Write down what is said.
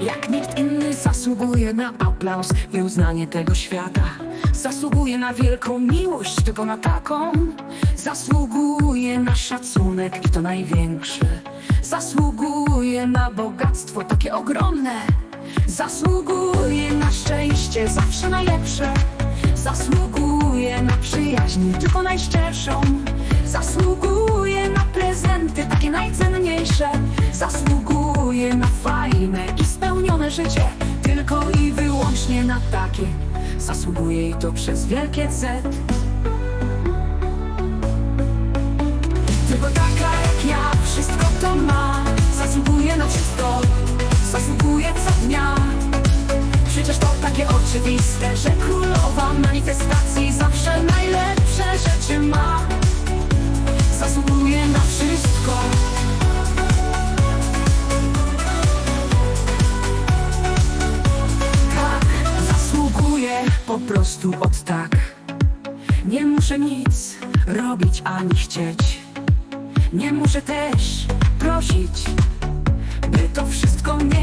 Jak nikt inny zasługuje na aplauz i uznanie tego świata. Zasługuje na wielką miłość, tylko na taką. Zasługuje na szacunek i to największy. Zasługuje na bogactwo takie ogromne. Zasługuje na szczęście, zawsze najlepsze. Zasługuje na przyjaźń, tylko najszczerszą. Zasługuje na prezenty, takie najcenniejsze. Zasługuje na fajne i spełnione życie Tylko i wyłącznie na takie. Zasługuje i to przez wielkie Z Tylko taka jak ja wszystko to ma. Zasługuje na wszystko Zasługuje co dnia. Przecież to takie oczywiste, że królowa manifestacji po prostu od tak. Nie muszę nic robić ani chcieć. Nie muszę też prosić by to wszystko tak